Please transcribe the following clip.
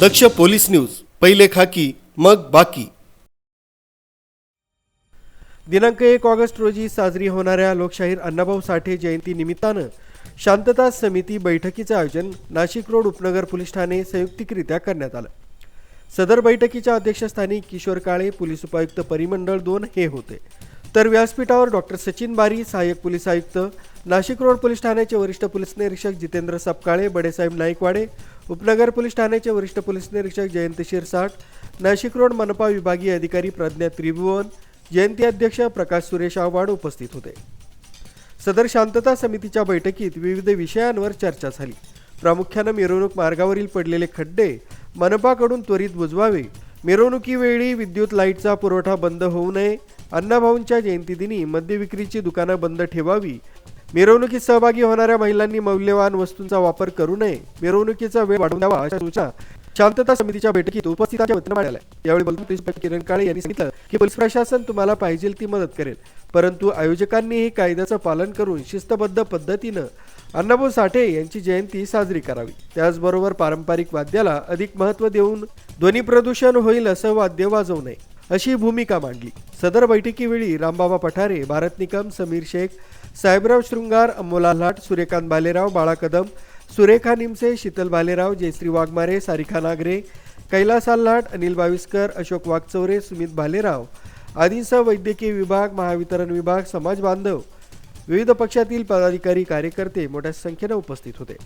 दक्ष police news पहिले खाकी मग बाकी. दिनांक एक ऑगस्ट रोजी साजरी होणाऱ्या लोकशाहीर अण्णाभाऊ साठे जयंती निमित्तानं शांतता समिती बैठकीचं आयोजन नाशिक रोड उपनगर पोलीस ठाणे संयुक्तिकरित्या करण्यात आलं. सदर बैठकीच्या अध्यक्षस्थानी किशोर काळे पोलीस उपायुक्त परिमंडळ दोन हे होते. तर व्यासपीठावर डॉक्टर सचिन बारी सहाय्यक पोलीस आयुक्त नाशिक रोड पोलीस ठाण्याचे वरिष्ठ पोलीस निरीक्षक जितेंद्र सपकाळे बडेसाहेब नाईकवाडे उपनगर पोलीस ठाण्याचे वरिष्ठ पोलीस निरीक्षक जयंत शिरसाट नाशिक रोड मनपा विभागीय अधिकारी प्रज्ञा त्रिभुवन जयंती अध्यक्ष प्रकाश सुरेश आव्हाड उपस्थित होते. सदर शांतता समितीच्या बैठकीत विविध विषयांवर चर्चा झाली. प्रामुख्यानं मिरवणूक मार्गावरील पडलेले खड्डे मनपाकडून त्वरित बुजवावे मिरवणुकीवेळी विद्युत लाईटचा पुरवठा बंद होऊ नये अण्णाभाऊंच्या जयंतीदिनी मद्य विक्रीची दुकानं बंद ठेवावी. मिरवणुकीत सहभागी होणाऱ्या महिलांनी मौल्यवान वस्तूंचा वापर करू नये. मिरवणुकीचा वेळ वाढवून अशा सूचना शांतता समितीच्या बैठकीत उपस्थितांच्या वतीनं मांडल्या यावेळी बोलताना किरण काळे यांनी सांगितलं की पोलीस प्रशासन तुम्हाला पाहिजे ती मदत करेल. परंतु आयोजकांनीही कायद्याचं पालन करून शिस्तबद्ध पद्धतीनं अण्णाभाऊ साठे यांची जयंती साजरी करावी. त्याचबरोबर पारंपरिक वाद्याला अधिक महत्त्व देऊन ध्वनी प्रदूषण होईल असं वाद्य वाजवू नये. अशी भूमिका मांडली. सदर बैठकीवेळी रामबाबा पठारे भारत निकम समीर शेख साहेबराव शृंगार अमोला लाट सूर्यकांत भालेराव बाळा कदम सुरेखा निमसे शीतल भालेराव जयश्री वाघमारे सारिका नागरे कैलास आल्हाट अनिल बाविस्कर अशोक वाघचौरे सुमित भालेराव आदींसह वैद्यकीय विभाग महावितरण विभाग समाज बांधव विविध पक्षातील पदाधिकारी कार्यकर्ते मोठ्या संख्येनं उपस्थित होते.